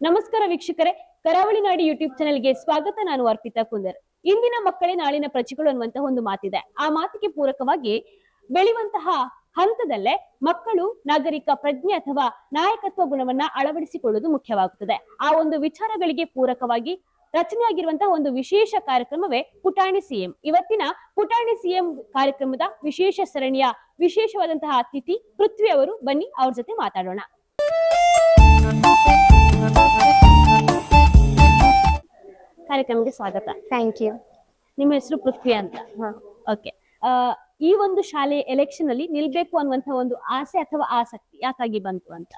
ನಮಸ್ಕಾರ ವೀಕ್ಷಕರೇ, ಕರಾವಳಿ ನಾಡಿ ಯೂಟ್ಯೂಬ್ ಚಾನೆಲ್ಗೆ ಸ್ವಾಗತ. ನಾನು ಅರ್ಪಿತಾ ಕುಂದರ್. ಇಂದಿನ ಮಕ್ಕಳೇ ನಾಳಿನ ಪ್ರಜೆಗಳು ಅನ್ನುವಂತಹ ಒಂದು ಮಾತಿದೆ. ಆ ಮಾತಿಗೆ ಪೂರಕವಾಗಿ ಬೆಳೆಯುವಂತಹ ಹಂತದಲ್ಲೇ ಮಕ್ಕಳು ನಾಗರಿಕ ಪ್ರಜ್ಞೆ ಅಥವಾ ನಾಯಕತ್ವ ಗುಣವನ್ನ ಅಳವಡಿಸಿಕೊಳ್ಳುವುದು ಮುಖ್ಯವಾಗುತ್ತದೆ. ಆ ಒಂದು ವಿಚಾರಗಳಿಗೆ ಪೂರಕವಾಗಿ ರಚನೆಯಾಗಿರುವಂತಹ ಒಂದು ವಿಶೇಷ ಕಾರ್ಯಕ್ರಮವೇ ಪುಟಾಣಿ ಸಿಎಂ ಇವತ್ತಿನ ಪುಟಾಣಿ ಸಿಎಂ ಕಾರ್ಯಕ್ರಮದ ವಿಶೇಷ ಸರಣಿಯ ವಿಶೇಷವಾದಂತಹ ಅತಿಥಿ ಪೃಥ್ವಿ ಅವರು ಬನ್ನಿ, ಅವ್ರ ಜೊತೆ ಮಾತಾಡೋಣ. ಕಾರ್ಯಕ್ರಮಕ್ಕೆ ಸ್ವಾಗತ. ಥ್ಯಾಂಕ್ ಯು ನಿಮ್ಮ ಹೆಸರು ಪೃಥ್ವಿ ಅಂತ. ಓಕೆ ಈ ಒಂದು ಶಾಲೆ ಎಲೆಕ್ಷನ್ ಅಲ್ಲಿ ನಿಲ್ಬೇಕು ಅನ್ನುವಂತ ಒಂದು ಆಸೆ ಅಥವಾ ಆಸಕ್ತಿ ಯಾಕಾಗಿ ಬಂತು ಅಂತ?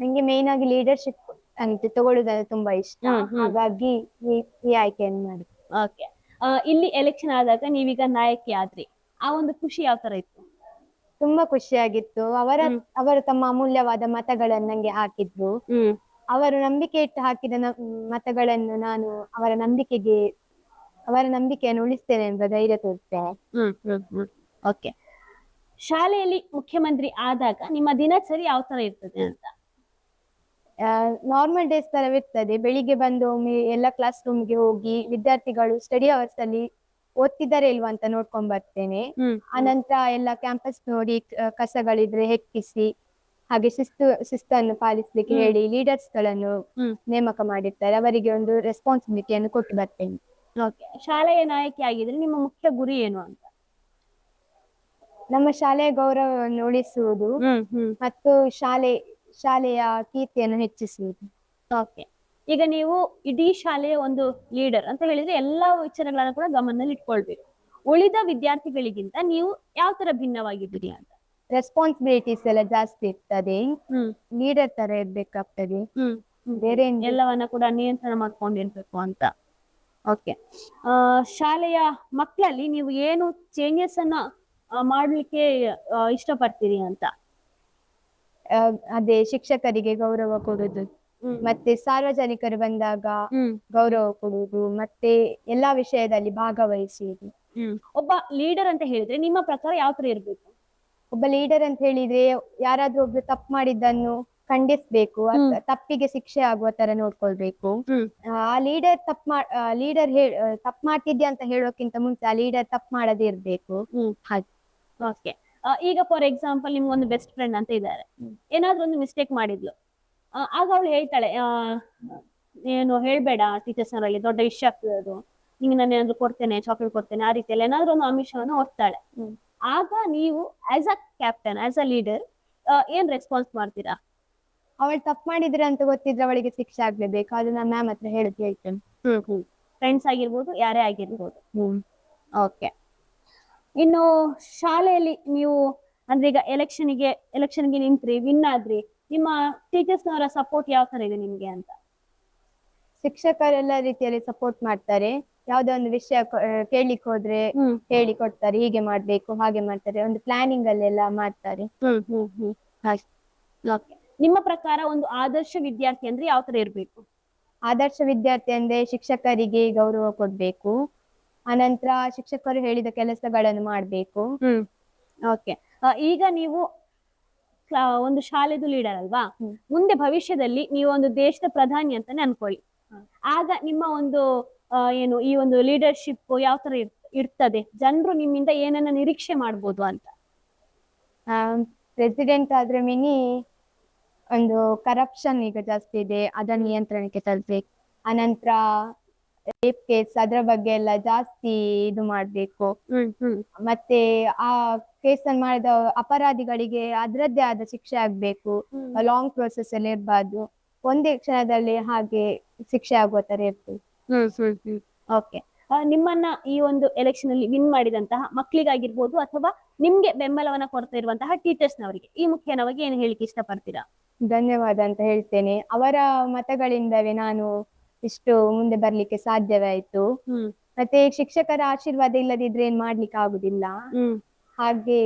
ನಂಗೆ ಮೇನ್ ಆಗಿ ಲೀಡರ್ಶಿಪ್ ಅಂತ ತಗೊಳ್ಳುದಂದ್ರೆ ತುಂಬಾ ಇಷ್ಟ. ಹಾಗಾಗಿ ಈ- ಈ ಆಯ್ಕೆಯನ್ನು ಮಾಡಿ ಓಕೆ ಇಲ್ಲಿ ಎಲೆಕ್ಷನ್ ಆದಾಗ ನೀವೀಗ ನಾಯಕಿ ಆದ್ರಿ. ಆ ಒಂದು ಖುಷಿ ಯಾವ ತರ ಇತ್ತು? ತುಂಬಾ ಖುಷಿಯಾಗಿತ್ತು. ಅವರ ಹ್ಮ್. ಅವರು ತಮ್ಮ ಅಮೂಲ್ಯವಾದ ಮತಗಳನ್ನ ನಂಗೆ ಹಾಕಿದ್ರು. ಹ್ಮ್. ಅವರು ನಂಬಿಕೆ ಇಟ್ಟು ಹಾಕಿದ ನ- ಮತಗಳನ್ನು ನಾನು ಅವರ ನಂಬಿಕೆಗೆ ಅವರ ನಂಬಿಕೆಯನ್ನು ಉಳಿಸ್ತೇನೆ ಎಂಬ ಧೈರ್ಯ ತೋರಿಸ್ತೇನೆ ಓಕೆ ಶಾಲೆಯಲ್ಲಿ ಮುಖ್ಯಮಂತ್ರಿ ಆದಾಗ ನಿಮ್ಮ ದಿನಚರಿ ಯಾವ ತರ ಇರ್ತದೆ ಅಂತ? ನಾರ್ಮಲ್ ಡೇಸ್ ತರವಿರ್ತದೆ ಬೆಳಿಗ್ಗೆ ಬಂದು ಒಮ್ಮೆ ಎಲ್ಲ ಕ್ಲಾಸ್ ರೂಮ್ಗೆ ಹೋಗಿ ವಿದ್ಯಾರ್ಥಿಗಳು ಸ್ಟಡಿ ಅವರ್ಸ್ ಅಲ್ಲಿ ಓದ್ತಿದ್ದಾರೆ ಇಲ್ವಾ ಅಂತ ನೋಡ್ಕೊಂಡ್ ಬರ್ತೇನೆ. ಆನಂತರ ಅನಂತರ ಎಲ್ಲ ಕ್ಯಾಂಪಸ್ ನೋಡಿ ಕಸಗಳಿದ್ರೆ ಹೆಕ್ಕಿಸಿ ಹಾಗೆ ಶಿಸ್ತು ಶಿಸ್ತನ್ನು ಪಾಲಿಸಲಿಕ್ಕೆ ಹೇಳಿ ಲೀಡರ್ಸ್ಗಳನ್ನು ನೇಮಕ ಮಾಡಿರ್ತಾರೆ. ಅವರಿಗೆ ಒಂದು ರೆಸ್ಪಾನ್ಸಿಬಿಲಿಟಿಯನ್ನು ಕೊಟ್ಟು ಬರ್ತೇನೆ. ಓಕೆ ಶಾಲೆಯ ನಾಯಕಿ ಆಗಿದ್ರೆ ನಿಮ್ಮ ಮುಖ್ಯ ಗುರಿ ಏನು ಅಂತ? ನಮ್ಮ ಶಾಲೆಯ ಗೌರವವನ್ನು ಉಳಿಸುವುದು ಮತ್ತು ಶಾಲೆ ಶಾಲೆಯ ಕೀರ್ತಿಯನ್ನು ಹೆಚ್ಚಿಸುವುದು. ಓಕೆ ಈಗ ನೀವು ಇಡೀ ಶಾಲೆಯ ಒಂದು ಲೀಡರ್ ಅಂತ ಹೇಳಿದ್ರೆ ಎಲ್ಲಾ ವಿಚಾರಗಳನ್ನು ಕೂಡ ಗಮನದಲ್ಲಿ ಇಟ್ಕೊಳ್ಬೇಕು ಉಳಿದ ವಿದ್ಯಾರ್ಥಿಗಳಿಗಿಂತ ನೀವು ಯಾವ ತರ ಭಿನ್ನವಾಗಿದ್ದೀರಿ ಅಂತ? ರೆಸ್ಪಾನ್ಸಿಬಿಲಿಟೀಸ್ ಎಲ್ಲ ಜಾಸ್ತಿ ಇರ್ತದೆ. ಹ್ಮ್. ಲೀಡರ್ ತರ ಇರ್ಬೇಕಾಗ್ತದೆ. ಹ್ಮ್ ಬೇರೆ ಏನ್ ಎಲ್ಲವನ್ನ ಕೂಡ ನಿಯಂತ್ರಣ ಮಾಡ್ಕೊಂಡಿರ್ಬೇಕು ಅಂತ. ಓಕೆ ಶಾಲೆಯ ಮಕ್ಕಳಲ್ಲಿ ನೀವು ಏನು ಚೇಂಜಸ್ ಅನ್ನ ಆ, ಮಾಡ್ಲಿಕ್ಕೆ ಆ, ಇಷ್ಟಪಡ್ತೀರಿ ಅಂತ? ಆ, ಅದೇ ಶಿಕ್ಷಕರಿಗೆ ಗೌರವ ಕೊಡುದು. ಮತ್ತೆ ಸಾರ್ವಜನಿಕರು ಬಂದಾಗ ಹ್ಮ್. ಗೌರವ ಕೊಡುವುದು ಮತ್ತೆ ಎಲ್ಲಾ ವಿಷಯದಲ್ಲಿ ಭಾಗವಹಿಸುವುದು. ಒಬ್ಬ ಲೀಡರ್ ಅಂತ ಹೇಳಿದ್ರೆ ನಿಮ್ಮ ಪ್ರಕಾರ ಯಾವ ತರ ಇರ್ಬೇಕು? ಒಬ್ಬ ಲೀಡರ್ ಅಂತ ಹೇಳಿದ್ರೆ ಯಾರಾದ್ರೂ ಒಬ್ರು ತಪ್ಪು ಮಾಡಿದ್ದನ್ನು ಖಂಡಿಸ್ಬೇಕು ಅತ್- ತಪ್ಪಿಗೆ ಶಿಕ್ಷೆ ಆಗುವ ತರ ನೋಡ್ಕೊಳ್ಬೇಕು. ಹ್ಮ್. ಆ ಲೀಡರ್ ತಪ್ಪು ಮಾ ಲೀಡರ್ ತಪ್ಪು ಮಾಡ್ತಿದ್ಯಾ ಅಂತ ಹೇಳೋಕ್ಕಿಂತ ಮುಂಚೆ ಆ ಲೀಡರ್ ತಪ್ಪು ಮಾಡದೇ ಇರ್ಬೇಕು. ಹ್ಮ್. ಹಾಗೆ. ಓಕೆ ಈಗ ಫಾರ್ ಎಕ್ಸಾಂಪಲ್ ನಿಮ್ಗೆ ಒಂದು ಬೆಸ್ಟ್ ಫ್ರೆಂಡ್ ಅಂತ ಇದ್ದಾರೆ. ಏನಾದ್ರೂ ಒಂದು ಮಿಸ್ಟೇಕ್ ಮಾಡಿದ್ಲು. ಆ, ಆಗ ಅವಳು ಹೇಳ್ತಾಳೆ ಆ, ಏನು ಹೇಳ್ಬೇಡ ಟೀಚರ್ಸ್ನಲ್ಲಿ ದೊಡ್ಡ ವಿಷಯ ಆಗ್ತದೆ ಅದು. ನಿಂಗೆ ನಾನು ಏನಾದ್ರು ಕೊಡ್ತೇನೆ ಚಾಕ್ಲೇಟ್ ಕೊಡ್ತೇನೆ ಆ ರೀತಿಯಲ್ಲಿ ಏನಾದ್ರೂ ಒಂದು ಅಮಿಷವನ್ನು ಹ್ಮ್. ಆಗ ನೀವು as a captain as a leader ಏನ್ ರೆಸ್ಪಾನ್ಸ್ ಮಾಡ್ತೀರಾ? ಅವಳು ತಪ್ಪು ಮಾಡಿದ್ರೆ ಅಂತ ಗೊತ್ತಿದ್ರೆ ಅವಳಿಗೆ ಶಿಕ್ಷೆ ಆಗ್ಲೇಬೇಕು. ಅದು ನಾನು ಮ್ಯಾಮ್ ಹತ್ರ ಹೇಳುದು ಹೇಳ್ತೇನೆ ಹ್ಮ್ ಹ್ಮ್. ಫ್ರೆಂಡ್ಸ್ ಆಗಿರ್ಬೋದು ಯಾರೇ ಆಗಿರ್ಬೋದು. ಓಕೆ ಇನ್ನು ಶಾಲೆಯಲ್ಲಿ ನೀವು ಅಂದ್ರೆ ಈಗ ಎಲೆಕ್ಷನ್ಗೆ ಎಲೆಕ್ಷನ್ಗೆ ನಿಂತ್ರಿ ವಿನ್ ಆದ್ರಿ ನಿಮ್ಮ ಟೀಚರ್ಸ್ನವರ ಸಪೋರ್ಟ್ ಯಾವ ತರ ಇದೆ ನಿಮ್ಗೆ ಅಂತ? ಶಿಕ್ಷಕರೆಲ್ಲ ರೀತಿಯಲ್ಲಿ ಸಪೋರ್ಟ್ ಮಾಡ್ತಾರೆ. ಯಾವ್ದೋ ಒಂದು ವಿಷಯ ಕೇಳಿಕ್ ಹೋದ್ರೆ ಹೇಳಿ ಕೊಡ್ತಾರೆ ಹೀಗೆ ಮಾಡ್ಬೇಕು ಹಾಗೆ ಮಾಡ್ತಾರೆ ಒಂದು ಪ್ಲಾನಿಂಗ್ ಅಲ್ಲೆಲ್ಲ ಮಾಡ್ತಾರೆ. ಹ್ಮ್ ಹ್ಮ್ ಹ್ಮ್. ಹಾಗೆ. ಓಕೆ ನಿಮ್ಮ ಪ್ರಕಾರ ಒಂದು ಆದರ್ಶ ವಿದ್ಯಾರ್ಥಿ ಅಂದ್ರೆ ಯಾವ ತರ ಇರ್ಬೇಕು? ಆದರ್ಶ ವಿದ್ಯಾರ್ಥಿ ಅಂದ್ರೆ ಶಿಕ್ಷಕರಿಗೆ ಗೌರವ ಕೊಡ್ಬೇಕು ಅನಂತರ ಶಿಕ್ಷಕರು ಹೇಳಿದ ಕೆಲಸಗಳನ್ನು ಮಾಡ್ಬೇಕು. ಹ್ಮ್. ಓಕೆ ಈಗ ನೀವು ಕ್ಲಾ- ಒಂದು ಶಾಲೆದು ಲೀಡರ್ ಅಲ್ವಾ? ಮುಂದೆ ಭವಿಷ್ಯದಲ್ಲಿ ನೀವು ಒಂದು ದೇಶದ ಪ್ರಧಾನಿ ಅಂತಾನೆ ಅನ್ಕೊಳ್ಳಿ. ಆಗ ನಿಮ್ಮ ಒಂದು ಏನು ಈ ಒಂದು ಲೀಡರ್ಶಿಪ್ ಯಾವ ತರ ಇರ್- ಇರ್ತದೆ? ಜನರು ನಿಮ್ಮಿಂದ ಏನನ್ನ ನಿರೀಕ್ಷೆ ಮಾಡ್ಬೋದು ಅಂತ. ಪ್ರೆಸಿಡೆಂಟ್ ಆದ್ರೆ ಮಿನಿ ಒಂದು ಕರಪ್ಷನ್ ಈಗ ಜಾಸ್ತಿ ಇದೆ ಅದನ್ನ ನಿಯಂತ್ರಣಕ್ಕೆ ತರಬೇಕು ಅನಂತರ ರೇಪ್ ಕೇಸ್ ಅದ್ರ ಬಗ್ಗೆ ಎಲ್ಲ ಜಾಸ್ತಿ ಇದು ಮಾಡ್ಬೇಕು. ಮತ್ತೆ ಆ ಕೇಸನ್ನು ಮಾಡಿದ ಅಪರಾಧಿಗಳಿಗೆ ಅದರದ್ದೇ ಆದ ಶಿಕ್ಷೆ ಆಗ್ಬೇಕು. ಲಾಂಗ್ ಪ್ರೊಸೆಸ್ ಅಲ್ಲಿ ಇರಬಾರ್ದು. ಒಂದೇ ಕ್ಷಣದಲ್ಲಿ ಹಾಗೆ ಶಿಕ್ಷೆ ಆಗುವ ತರ ಇರ್ತದೆ. ಓಕೆ ನಿಮ್ಮನ್ನ ಈ ಒಂದು ಎಲೆಕ್ಷನ್ ಅಲ್ಲಿ ವಿನ್ ಮಾಡಿದಂತಹ ಮಕ್ಕಳಿಗಾಗಿರ್ಬೋದು ಅಥವಾ ನಿಮ್ಗೆ ಬೆಂಬಲವನ್ನ ಕೊಡ್ತಾ ಇರುವಂತಹ ಟೀಚರ್ಸ್ ನವರಿಗೆ ಈ ಮುಖ್ಯನವಾಗಿ ಏನು ಹೇಳಿಕೆ ಇಷ್ಟಪಡ್ತೀರಾ? ಧನ್ಯವಾದ ಅಂತ ಹೇಳ್ತೇನೆ. ಅವರ ಮತಗಳಿಂದವೇ ನಾನು ಇಷ್ಟು ಮುಂದೆ ಬರ್ಲಿಕ್ಕೆ ಸಾಧ್ಯವಾಯಿತು. ಮತ್ತೆ ಶಿಕ್ಷಕರ ಆಶೀರ್ವಾದ ಇಲ್ಲದಿದ್ರೆ ಏನ್ ಮಾಡ್ಲಿಕ್ಕೆ ಆಗುದಿಲ್ಲ. ಹಾಗೆ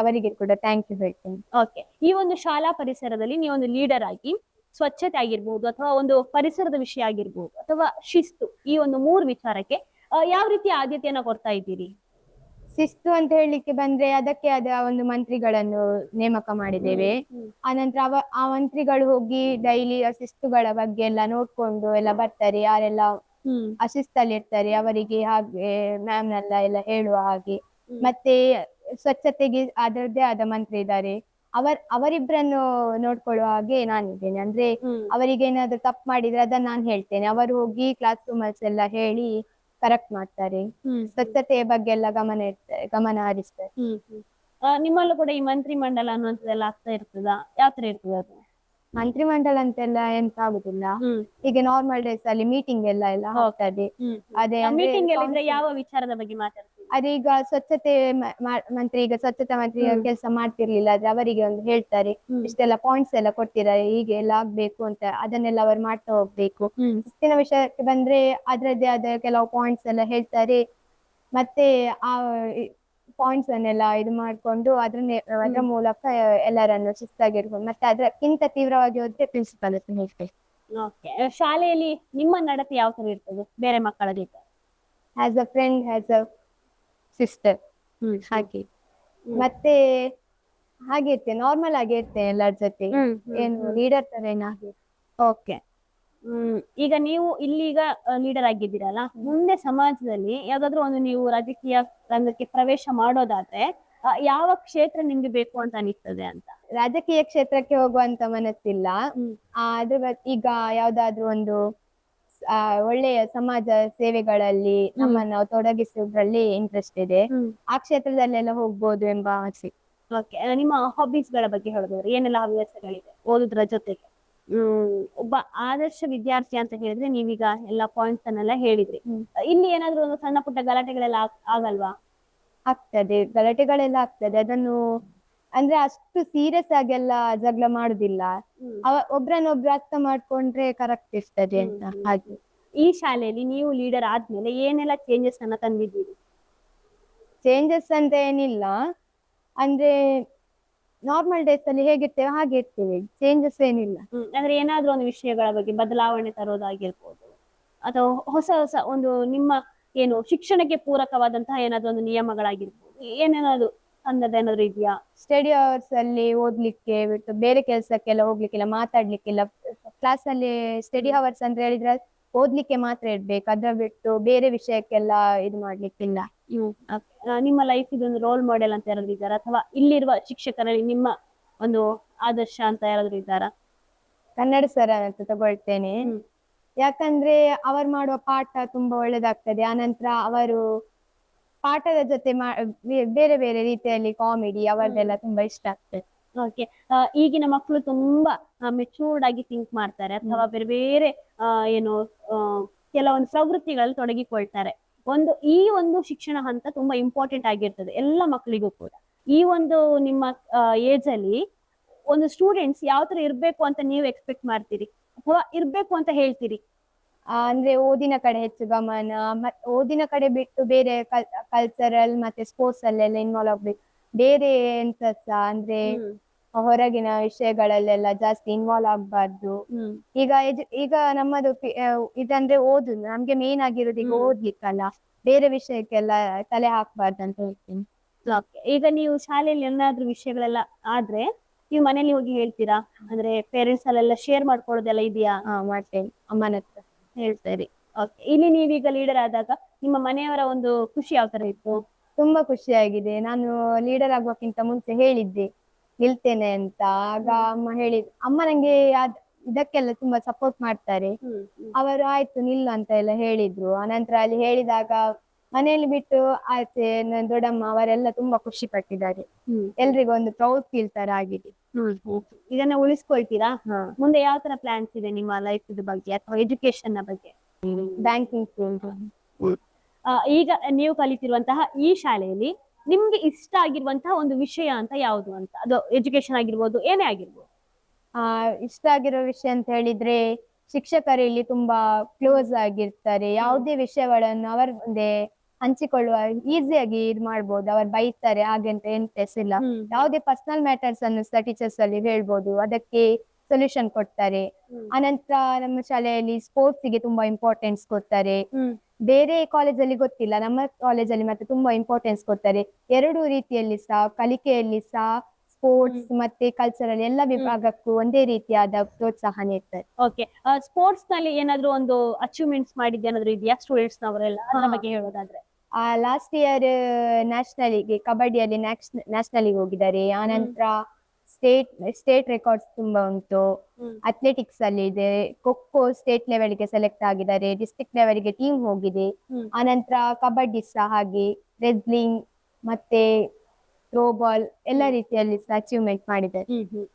ಅವರಿಗೆ ಕೂಡ ಥ್ಯಾಂಕ್ ಯು ಹೇಳ್ತೇನೆ. ಓಕೆ ಈ ಒಂದು ಶಾಲಾ ಪರಿಸರದಲ್ಲಿ ನೀವೊಂದು ಲೀಡರ್ ಆಗಿ ಸ್ವಚ್ಛತೆ ಆಗಿರ್ಬಹುದು ಅಥವಾ ಒಂದು ಪರಿಸರದ ವಿಷಯ ಆಗಿರ್ಬಹುದು ಅಥವಾ ಶಿಸ್ತು ಈ ಒಂದು ಮೂರು ವಿಚಾರಕ್ಕೆ ಯಾವ ರೀತಿ ಆದ್ಯತೆಯನ್ನ ಕೊಡ್ತಾ ಇದ್ದೀರಿ? ಶಿಸ್ತು ಅಂತ ಹೇಳಲಿಕ್ಕೆ ಬಂದ್ರೆ ಅದಕ್ಕೆ ಆದ ಒಂದು ಮಂತ್ರಿಗಳನ್ನು ನೇಮಕ ಮಾಡಿದ್ದೇವೆ. ಆನಂತರ ಅವ ಆ ಮಂತ್ರಿಗಳು ಹೋಗಿ ಡೈಲಿ ಆ ಶಿಸ್ತುಗಳ ಬಗ್ಗೆ ಎಲ್ಲ ನೋಡ್ಕೊಂಡು ಎಲ್ಲ ಬರ್ತಾರೆ. ಯಾರೆಲ್ಲ ಅಶಿಸ್ತಲ್ಲಿ ಇರ್ತಾರೆ ಅವರಿಗೆ ಹಾಗೆ ಮ್ಯಾಮ್ ನೆಲ್ಲ ಎಲ್ಲ ಹೇಳುವ ಹಾಗೆ. ಮತ್ತೆ ಸ್ವಚ್ಛತೆಗೆ ಅದರದ್ದೇ ಆದ ಮಂತ್ರಿ ಇದ್ದಾರೆ. ಅವರ್ ಅವರಿಬ್ಬರನ್ನು ನೋಡ್ಕೊಳ್ಳುವ ಹಾಗೆ ನಾನಿದ್ದೇನೆ ಅಂದ್ರೆ ಅವರಿಗೆ ಏನಾದ್ರು ತಪ್ಪು ಮಾಡಿದ್ರೆ ಅದನ್ನ ನಾನು ಹೇಳ್ತೇನೆ. ಅವರು ಹೋಗಿ ಕ್ಲಾಸ್ ರೂಮಲ್ಸ್ ಎಲ್ಲ ಹೇಳಿ ಕರೆಕ್ಟ್ ಮಾಡ್ತಾರೆ. ಸ್ವಚ್ಛತೆಯ ಬಗ್ಗೆ ಎಲ್ಲ ಗಮನ ಇರ್ತಾರೆ ಗಮನ ಹರಿಸ್ತಾರೆ. ನಿಮ್ಮಲ್ಲೂ ಕೂಡ ಈ ಮಂತ್ರಿ ಮಂಡಲ ಅನ್ನುವಂಥದ್ದೆಲ್ಲ ಆಗ್ತಾ ಇರ್ತದ? ಯಾವ ತರ ಇರ್ತದ ಅದು? ಮಂತ್ರಿ ಮಂಡಲ ಅಂತೆಲ್ಲ ಎಂತ ಆಗುದಿಲ್ಲ. ಹೀಗೆ ಈಗ ನಾರ್ಮಲ್ ಡೇಸ್ ಅಲ್ಲಿ ಮೀಟಿಂಗ್ ಎಲ್ಲ ಎಲ್ಲ ಹೋಗ್ತದೆ ಅದೇ ಮೀಟಿಂಗ್ ಯಾವ ವಿಚಾರದ ಬಗ್ಗೆ ಮಾತಾಡ್ತೀವಿ ಅದೀಗ ಸ್ವಚ್ಛತೆ ಮಂತ್ರಿ ಈಗ ಸ್ವಚ್ಛತಾ ಮಂತ್ರಿ ಕೆಲಸ ಮಾಡ್ತಿರ್ಲಿಲ್ಲ ಆದ್ರೆ ಅವರಿಗೆ ಒಂದು ಹೇಳ್ತಾರೆ ಇಷ್ಟೆಲ್ಲ ಪಾಯಿಂಟ್ಸ್ ಎಲ್ಲ ಕೊಡ್ತಿದ್ದಾರೆ ಹೀಗೆ ಎಲ್ಲ ಆಗ್ಬೇಕು ಅಂತ ಅದನ್ನೆಲ್ಲ ಅವರು ಮಾಡ್ತಾ ಹೋಗ್ಬೇಕು. ಶಿಸ್ತಿನ ವಿಷಯಕ್ಕೆ ಬಂದ್ರೆ ಅದ್ರದ್ದೇ ಆದ ಕೆಲವು ಪಾಯಿಂಟ್ಸ್ ಎಲ್ಲ ಹೇಳ್ತಾರೆ ಮತ್ತೆ ಆ ಪಾಯಿಂಟ್ಸ್ ಅನ್ನೆಲ್ಲ ಇದು ಮಾಡ್ಕೊಂಡು ಅದ್ರ ಅದ್ರ ಮೂಲಕ ಎಲ್ಲರನ್ನು ಶಿಸ್ತಾಗಿರ್ಬೋದು ಮತ್ತೆ ಅದಕ್ಕಿಂತ ತೀವ್ರವಾಗಿ ಹೋದ್ರೆ ಪ್ರಿನ್ಸಿಪಲ್ ಹತ್ರ ಹೇಳ್ಬೇಕು ಶಾಲೆಯಲ್ಲಿ ನಿಮ್ಮ ನಡತೆ ಯಾವ ತರ ಇರ್ತದೆ? ಬೇರೆ ಮಕ್ಕಳ ಜೊತೆ as a friend as a sister ಹ್ಮ್ ಹಾಗೆ. ಹ್ಮ್. ಮತ್ತೆ ಹಾಗೆ ಇರ್ತೇನೆ ನಾರ್ಮಲ್ ಆಗಿ ಇರ್ತೇನೆ ಎಲ್ಲರ ಜೊತೆ. ಏನು ಲೀಡರ್ ತರ ಏನು ಹಾಗೆ? ಓಕೆ ಹ್ಮ್ ಈಗ ನೀವು ಇಲ್ಲೀಗ ಲೀಡರ್ ಆಗಿದ್ದೀರಲ್ಲ? ಮುಂದೆ ಸಮಾಜದಲ್ಲಿ ಯಾವ್ದಾದ್ರು ಒಂದು ನೀವು ರಾಜಕೀಯ ರಂಗಕ್ಕೆ ಪ್ರವೇಶ ಮಾಡೋದಾದ್ರೆ ಆ, ಯಾವ ಕ್ಷೇತ್ರ ನಿಮ್ಗೆ ಬೇಕು ಅಂತ ಅನಿಸ್ತದೆ ಅಂತ? ರಾಜಕೀಯ ಕ್ಷೇತ್ರಕ್ಕೆ ಹೋಗುವಂತ ಮನಸ್ಸಿಲ್ಲ. ಹ್ಮ್. ಆ, ಅದ್ರ ಬದ್- ಈಗ ಯಾವ್ದಾದ್ರು ಒಂದು ಆ, ಒಳ್ಳೆಯ ಸಮಾಜ ಸೇವೆಗಳಲ್ಲಿ ನಮ್ಮನ್ನ ತೊಡಗಿಸುವುದರಲ್ಲಿ ಇಂಟ್ರೆಸ್ಟ್ ಇದೆ. ಆ ಕ್ಷೇತ್ರದಲ್ಲೆಲ್ಲ ಹೋಗ್ಬೋದು ಎಂಬ ಆಸೆ. ಓಕೆ ನಿಮ್ಮ ಹಾಬೀಸ್ಗಳ ಬಗ್ಗೆ ಹೇಳಿದ್ರೆ ಏನೆಲ್ಲ ಹವ್ಯಾಸಗಳಿದೆ ಓದುದ್ರ ಜೊತೆಗೆ? ಹ್ಮ್ ಒಬ್ಬ ಆದರ್ಶ ವಿದ್ಯಾರ್ಥಿ ಅಂತ ಹೇಳಿದ್ರೆ ನೀವೀಗ ಎಲ್ಲ ಪಾಯಿಂಟ್ಸ್ ಅನ್ನೆಲ್ಲ ಹೇಳಿದ್ರಿ. ಇಲ್ಲಿ ಏನಾದ್ರು ಒಂದು ಸಣ್ಣ ಪುಟ್ಟ ಗಲಾಟೆಗಳೆಲ್ಲ ಆಗ್- ಆಗಲ್ವಾ? ಆಗ್ತದೆ. ಗಲಾಟೆಗಳೆಲ್ಲ ಆಗ್ತದೆ. ಅದನ್ನು ಅಂದ್ರೆ ಅಷ್ಟು ಸೀರಿಯಸ್ ಆಗೆಲ್ಲ ಜಗಳ ಮಾಡುದಿಲ್ಲ. ಅವ ಒಬ್ರನ್ನೊಬ್ರು ಅರ್ಥ ಮಾಡ್ಕೊಂಡ್ರೆ ಕರೆಕ್ಟ್ ಇರ್ತದೆ ಅಂತ. ಹಾಗೆ. ಈ ಶಾಲೆಯಲ್ಲಿ ನೀವು ಲೀಡರ್ ಆದ್ಮೇಲೆ ಏನೆಲ್ಲ ಚೇಂಜಸ್ ಅನ್ನ ತಂದಿದ್ದೀರಿ? ಚೇಂಜಸ್ ಅಂತ ಏನಿಲ್ಲ. ಅಂದ್ರೆ ನಾರ್ಮಲ್ ಡೇಸ್ ಅಲ್ಲಿ ಹೇಗಿರ್ತೇವೆ ಹಾಗೆ ಇರ್ತೇವೆ. ಚೇಂಜಸ್ ಏನಿಲ್ಲ. ಹ್ಮ್. ಅಂದ್ರೆ ಏನಾದ್ರೂ ಒಂದು ವಿಷಯಗಳ ಬಗ್ಗೆ ಬದಲಾವಣೆ ತರೋದಾಗಿರ್ಬೋದು. ಅಥವಾ ಹೊಸ ಹೊಸ ಒಂದು ನಿಮ್ಮ ಏನು ಶಿಕ್ಷಣಕ್ಕೆ ಪೂರಕವಾದಂತಹ ಏನಾದ್ರು ಒಂದು ನಿಯಮಗಳಾಗಿರ್ಬೋದು. ಏನೇನಾದ್ರು ತಂದದ್ದು ಏನಾದ್ರು ಇದೆಯಾ? ಸ್ಟಡಿ ಅವರ್ಸ್ ಅಲ್ಲಿ ಓದ್ಲಿಕ್ಕೆ ಬಿಟ್ಟು ಬೇರೆ ಕೆಲಸಕ್ಕೆಲ್ಲ ಹೋಗ್ಲಿಕ್ಕೆಲ್ಲ ಮಾತಾಡ್ಲಿಕ್ಕಿಲ್ಲ ಕ್ಲಾಸ್ ಅಲ್ಲಿ ಸ್ಟಡಿ ಅವರ್ಸ್ ಅಂತ ಹೇಳಿದ್ರೆ ಓದ್ಲಿಕ್ಕೆ ಮಾತ್ರ ಇರ್ಬೇಕು. ಅದ್ರ ಬಿಟ್ಟು ಬೇರೆ ವಿಷಯಕ್ಕೆಲ್ಲ ಇದು ಮಾಡ್ಲಿಕ್ಕಿಲ್ಲ. ಆ, ನಿಮ್ಮ ಲೈಫ್ ಇದೊಂದು ರೋಲ್ ಮಾಡೆಲ್ ಅಂತ ಯಾರಾದ್ರೂ ಇದ್ದಾರಾ? ಅಥವಾ ಇಲ್ಲಿರುವ ಶಿಕ್ಷಕರಲ್ಲಿ ನಿಮ್ಮ ಒಂದು ಆದರ್ಶ ಅಂತ ಯಾರಾದ್ರೂ ಇದ್ದಾರಾ? ಕನ್ನಡ ಸರ್ ಅಂತ ತಗೊಳ್ತೇನೆ. ಹ್ಮ್. ಯಾಕಂದ್ರೆ ಅವರು ಮಾಡುವ ಪಾಠ ತುಂಬಾ ಒಳ್ಳೇದಾಗ್ತದೆ. ಆನಂತರ ಅವರು ಪಾಠದ ಜೊತೆ ಬೇರೆ ಬೇರೆ ರೀತಿಯಲ್ಲಿ ಕಾಮಿಡಿ ಅವರದೆಲ್ಲ ತುಂಬಾ ಇಷ್ಟ ಆಗ್ತದೆ. ಓಕೆ ಈಗಿನ ಮಕ್ಕಳು ತುಂಬಾ ಮೆಚೂರ್ಡ್ ಆಗಿ ಥಿಂಕ್ ಮಾಡ್ತಾರೆ ಅಥವಾ ಬೇರೆ ಬೇರೆ ಏನು ಕೆಲವೊಂದು ಪ್ರವೃತ್ತಿಗಳಲ್ಲಿ ತೊಡಗಿಕೊಳ್ತಾರೆ. ಒಂದು ಈ ಒಂದು ಶಿಕ್ಷಣ ಹಂತ ತುಂಬಾ ಇಂಪಾರ್ಟೆಂಟ್ ಆಗಿರ್ತದೆ ಎಲ್ಲ ಮಕ್ಕಳಿಗೂ ಕೂಡ. ಈ ಒಂದು ನಿಮ್ಮ ಏಜ್ ಅಲ್ಲಿ ಒಂದು ಸ್ಟೂಡೆಂಟ್ಸ್ ಯಾವ ತರ ಇರ್ಬೇಕು ಅಂತ ನೀವು ಎಕ್ಸ್ಪೆಕ್ಟ್ ಮಾಡ್ತೀರಿ? ಅಥವಾ ಇರ್ಬೇಕು ಅಂತ ಹೇಳ್ತೀರಿ? ಅಂದ್ರೆ ಓದಿನ ಕಡೆ ಹೆಚ್ಚು ಗಮನ ಮತ್ ಓದಿನ ಕಡೆ ಬಿಟ್ಟು ಬೇರೆ ಕಲ್ಚರಲ್ ಮತ್ತೆ ಸ್ಪೋರ್ಟ್ಸ್ ಅಲ್ಲೆಲ್ಲ ಇನ್ವಾಲ್ವ್ ಆಗ್ಬೇಕು. ಬೇರೆ ಎಂತಸ ಅಂದ್ರೆ ಹೊರಗಿನ ವಿಷಯಗಳಲ್ಲೆಲ್ಲ ಜಾಸ್ತಿ ಇನ್ವಾಲ್ವ್ ಆಗ್ಬಾರ್ದು. ಈಗ ಎಜು- ಈಗ ನಮ್ಮದು ಇದಂದ್ರೆ ಓದು ನಮ್ಗೆ ಮೇನ್ ಆಗಿರೋದು ಈಗ. ಓದ್ಲಿಕ್ಕಲ್ಲ. ಬೇರೆ ವಿಷಯಕ್ಕೆಲ್ಲ ತಲೆ ಹಾಕ್ಬಾರ್ದು ಅಂತ ಹೇಳ್ತೀನಿ. ಈಗ ನೀವು ಶಾಲೆಯಲ್ಲಿ ಏನಾದ್ರೂ ವಿಷಯಗಳೆಲ್ಲ ಆದ್ರೆ ನೀವು ಮನೇಲಿ ಹೋಗಿ ಹೇಳ್ತೀರಾ? ಅಂದ್ರೆ ಪೇರೆಂಟ್ಸ್ ಅಲ್ಲೆಲ್ಲ ಶೇರ್ ಮಾಡ್ಕೊಳ್ಳೋದೆಲ್ಲ ಇದೆಯಾ? ಹಾ ಮಾಡ್ತೇನೆ. ಅಮ್ಮನ ಹತ್ರ ಹೇಳ್ತಾರೆ ಇಲ್ಲಿ ನೀವೀಗ ಲೀಡರ್ ಆದಾಗ ನಿಮ್ಮ ಮನೆಯವರ ಒಂದು ಖುಷಿ ಯಾವ ತರ ಇತ್ತು? ತುಂಬಾ ಖುಷಿಯಾಗಿದೆ. ನಾನು ಲೀಡರ್ ಆಗುವಕ್ಕಿಂತ ಮುಂಚೆ ಹೇಳಿದ್ದೆ. ನಿಲ್ತೇನೆ ಅಂತ. ಆಗ ಅಮ್ಮ ಹೇಳಿದ್ ಅಮ್ಮ ನಂಗೆ ಅದ್- ಇದಕ್ಕೆಲ್ಲ ತುಂಬಾ ಸಪೋರ್ಟ್ ಮಾಡ್ತಾರೆ. ಅವರು ಆಯ್ತು ನಿಲ್ಲು ಅಂತ ಎಲ್ಲ ಹೇಳಿದ್ರು. ಆನಂತರ ಅಲ್ಲಿ ಹೇಳಿದಾಗ ಮನೆಯಲ್ಲಿ ಬಿಟ್ಟು ಆಚೆ ನನ್ನ ದೊಡ್ಡಮ್ಮ ಅವರೆಲ್ಲ ತುಂಬಾ ಖುಷಿ ಪಟ್ಟಿದ್ದಾರೆ. ಎಲ್ರಿಗೂ ಒಂದು ಪ್ರೌಡ್ ಫೀಲ್ ತರ ಆಗಿದೆ. ಇದನ್ನ ಉಳಿಸ್ಕೊಳ್ತೀರಾ? ಮುಂದೆ ಯಾವ ತರ ಪ್ಲಾನ್ಸ್ ಇದೆ ನಿಮ್ಮ ಲೈಫ್ ಬಗ್ಗೆ ಅಥವಾ ಎಜುಕೇಶನ್ನ ಬಗ್ಗೆ? ಬ್ಯಾಂಕಿಂಗ್ ಫೀಲ್ಡ್ ಆ, ಈಗ ನೀವು ಕಲಿತಿರುವಂತಹ ಈ ಶಾಲೆಯಲ್ಲಿ ನಿಮ್ಗೆ ಇಷ್ಟ ಆಗಿರುವಂತಹ ಒಂದು ವಿಷಯ ಅಂತ ಯಾವುದು ಅಂತ? ಅದು ಎಜುಕೇಶನ್ ಆಗಿರ್ಬೋದು ಏನೇ ಆಗಿರ್ಬೋದು. ಆ ಇಷ್ಟ ಆಗಿರೋ ವಿಷಯ ಅಂತ ಹೇಳಿದ್ರೆ ಶಿಕ್ಷಕರು ಇಲ್ಲಿ ತುಂಬಾ ಕ್ಲೋಸ್ ಆಗಿರ್ತಾರೆ. ಯಾವುದೇ ವಿಷಯಗಳನ್ನು ಅವರ ಮುಂದೆ ಹಂಚಿಕೊಳ್ಳುವ ಈಸಿಯಾಗಿ ಇದು ಮಾಡ್ಬೋದು. ಅವ್ರು ಬೈತಾರೆ ಹಾಗೆ ಅಂತ ಇಲ್ಲ. ಯಾವುದೇ ಪರ್ಸನಲ್ ಮ್ಯಾಟರ್ಸ್ ಅನ್ನು ಸಹ ಟೀಚರ್ಸ್ ಅಲ್ಲಿ ಹೇಳ್ಬೋದು. ಅದಕ್ಕೆ ಸೊಲ್ಯೂಷನ್ ಕೊಡ್ತಾರೆ. ಅನಂತರ ನಮ್ಮ ಶಾಲೆಯಲ್ಲಿ ಸ್ಪೋರ್ಟ್ಸ್ಗೆ ತುಂಬಾ ಇಂಪಾರ್ಟೆನ್ಸ್ ಕೊಡ್ತಾರೆ. ಬೇರೆ ಬೇರೆ ಕಾಲೇಜಲ್ಲಿ ಗೊತ್ತಿಲ್ಲ. ನಮ್ಮ ಕಾಲೇಜಲ್ಲಿ ಮತ್ತೆ ತುಂಬಾ ಇಂಪಾರ್ಟೆನ್ಸ್ ಕೊಡ್ತಾರೆ. ಎರಡು ರೀತಿಯಲ್ಲಿ ಸಹ ಕಲಿಕೆಯಲ್ಲಿ ಸಹ ಸ್ಪೋರ್ಟ್ಸ್ ಮತ್ತೆ ಕಲ್ಚರಲ್ ಎಲ್ಲ ವಿಭಾಗಕ್ಕೂ ಒಂದೇ ರೀತಿಯಾದ ಪ್ರೋತ್ಸಾಹ ನೀಡ್ತಾರೆ. ಓಕೆ ಸ್ಪೋರ್ಟ್ಸ್ನಲ್ಲಿ ಏನಾದ್ರು ಒಂದು ಅಚೀವ್ಮೆಂಟ್ಸ್ ಮಾಡಿದ್ದು ಏನಾದ್ರು ಇದೆಯಾ ಸ್ಟೂಡೆಂಟ್ಸ್ ನವರೆಲ್ಲ? ಅದ್ರ ಬಗ್ಗೆ ಹೇಳೋದಾದ್ರೆ. ಲಾಸ್ಟ್ ಇಯರ್ ನ್ಯಾಷನಲಿಗೆ ಕಬಡ್ಡಿಯಲ್ಲಿ ನ್ಯಾಷನಲಿಗೆ ಹೋಗಿದ್ದಾರೆ. ಆನಂತರ ಸ್ಟೇಟ್ ಸ್ಟೇಟ್ ರೆಕಾರ್ಡ್ಸ್ ತುಂಬಾ ಉಂಟು. ಅಥ್ಲೆಟಿಕ್ಸ್ ಅಲ್ಲಿ ಇದೆ. ಖೋಖೋ ಸ್ಟೇಟ್ ಲೆವೆಲ್ಗೆ ಸೆಲೆಕ್ಟ್ ಆಗಿದ್ದಾರೆ. ಡಿಸ್ಟ್ರಿಕ್ಟ್ ಲೆವೆಲ್ಗೆ ಟೀಮ್ ಹೋಗಿದೆ. ಆ ಆನಂತರ ಕಬಡ್ಡಿ ಸಹ ಹಾಗೆ ರೆಸ್ಲಿಂಗ್ ಮತ್ತೆ ಥ್ರೋಬಾಲ್ ಎಲ್ಲ ರೀತಿಯಲ್ಲಿ ಸಹ ಅಚೀವ್ಮೆಂಟ್ ಮಾಡಿದ್ದಾರೆ.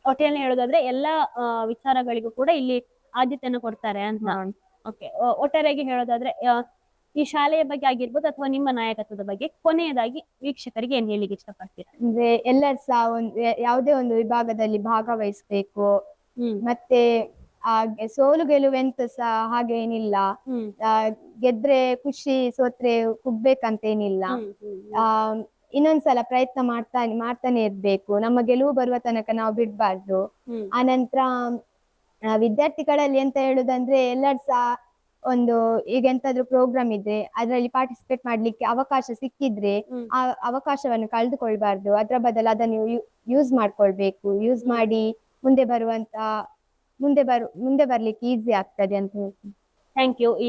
ಒಟ್ಟಿನಲ್ಲಿ ಹೇಳೋದಾದ್ರೆ ಎಲ್ಲಾ ಆ, ವಿಚಾರಗಳಿಗೂ ಕೂಡ ಇಲ್ಲಿ ಆದ್ಯತೆಯನ್ನು ಕೊಡ್ತಾರೆ ಅಂತ. ಓಕೆ ಒಟ್ಟಾರೆಯಾಗಿ ಹೇಳೋದಾದ್ರೆ ಆ, ಈ ಶಾಲೆಯ ಬಗ್ಗೆ ಆಗಿರ್ಬೋದು ಅಥವಾ ನಿಮ್ಮ ನಾಯಕತ್ವದ ಬಗ್ಗೆ ಕೊನೆಯದಾಗಿ ವೀಕ್ಷಕರಿಗೆ ಏನ್ ಹೇಳಿಕ್ಕೆ ಇಷ್ಟಪಡ್ತೀರಾ? ಅಂದ್ರೆ ಎಲ್ಲರೂ ಸಹ ಒಂದು ಯಾವುದೇ ಒಂದು ವಿಭಾಗದಲ್ಲಿ ಭಾಗವಹಿಸಬೇಕು. ಮತ್ತೆ ಆ ಸೋಲು ಗೆಲುವು ಎಂತ ಸಹ ಹಾಗೆ ಏನಿಲ್ಲ. ಆ, ಗೆದ್ರೆ ಖುಷಿ ಸೋತ್ರೆ ಕುಗ್ಬೇಕಂತ ಏನಿಲ್ಲ. ಆ ಇನ್ನೊಂದ್ಸಲ ಪ್ರಯತ್ನ ಮಾಡ್ತಾ ಮಾಡ್ತಾನೆ ಇರ್ಬೇಕು. ನಮ್ಮ ಗೆಲುವು ಬರುವ ತನಕ ನಾವು ಬಿಡ್ಬಾರ್ದು. ಆ ಆನಂತರ ಆ, ವಿದ್ಯಾರ್ಥಿಗಳಲ್ಲಿ ಎಂತ ಹೇಳುದಂದ್ರೆ ಎಲ್ಲರ್ಸ ಸಹ ಒಂದು ಈಗ ಎಂತಾದ್ರೂ ಪ್ರೋಗ್ರಾಮ್ ಇದ್ರೆ ಅದರಲ್ಲಿ ಪಾರ್ಟಿಸಿಪೇಟ್ ಮಾಡ್ಲಿಕ್ಕೆ ಅವಕಾಶ ಸಿಕ್ಕಿದ್ರೆ ಆ ಅವಕಾಶವನ್ನು ಕಳೆದುಕೊಳ್ಬಾರ್ದು. ಅದರ ಬದಲು ಅದನ್ನು ಯೂಸ್ ಮಾಡ್ಕೊಳ್ಬೇಕು. ಯೂಸ್ ಮಾಡಿ ಮುಂದೆ ಬರುವಂತ ಮುಂದೆ ಬರು ಮುಂದೆ ಬರ್ಲಿಕ್ಕೆ ಈಸಿ ಆಗ್ತದೆ ಅಂತ ಹೇಳ್ತೀನಿ. ಥ್ಯಾಂಕ್ ಯು ಈ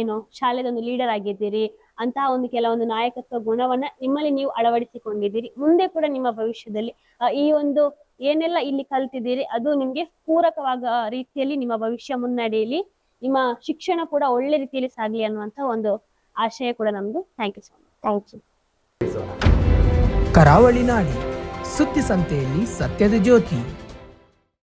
ಏನು ಶಾಲೆದೊಂದು ಲೀಡರ್ ಆಗಿದ್ದೀರಿ. ಅಂತಹ ಒಂದು ಕೆಲವೊಂದು ನಾಯಕತ್ವ ಗುಣವನ್ನ ನಿಮ್ಮಲ್ಲಿ ನೀವು ಅಳವಡಿಸಿಕೊಂಡಿದ್ದೀರಿ. ಮುಂದೆ ಕೂಡ ನಿಮ್ಮ ಭವಿಷ್ಯದಲ್ಲಿ ಈ ಒಂದು ಏನೆಲ್ಲ ಇಲ್ಲಿ ಕಲ್ತಿದ್ದೀರಿ ಅದು ನಿಮ್ಗೆ ಪೂರಕವಾದ ರೀತಿಯಲ್ಲಿ ನಿಮ್ಮ ಭವಿಷ್ಯ ಮುನ್ನಡೆಯಲಿ ನಿಮ್ಮ ಶಿಕ್ಷಣ ಕೂಡ ಒಳ್ಳೆ ರೀತಿಯಲ್ಲಿ ಸಾಗಲಿ ಅನ್ನುವಂತ ಒಂದು ಆಶಯ ಕೂಡ ನಮ್ದು. Thank you so much thank you ಕರಾವಳಿ ನಾಡಿ ಸುದ್ದಿ ಸಂತೆಯಲ್ಲಿ ಸತ್ಯದ ಜ್ಯೋತಿ.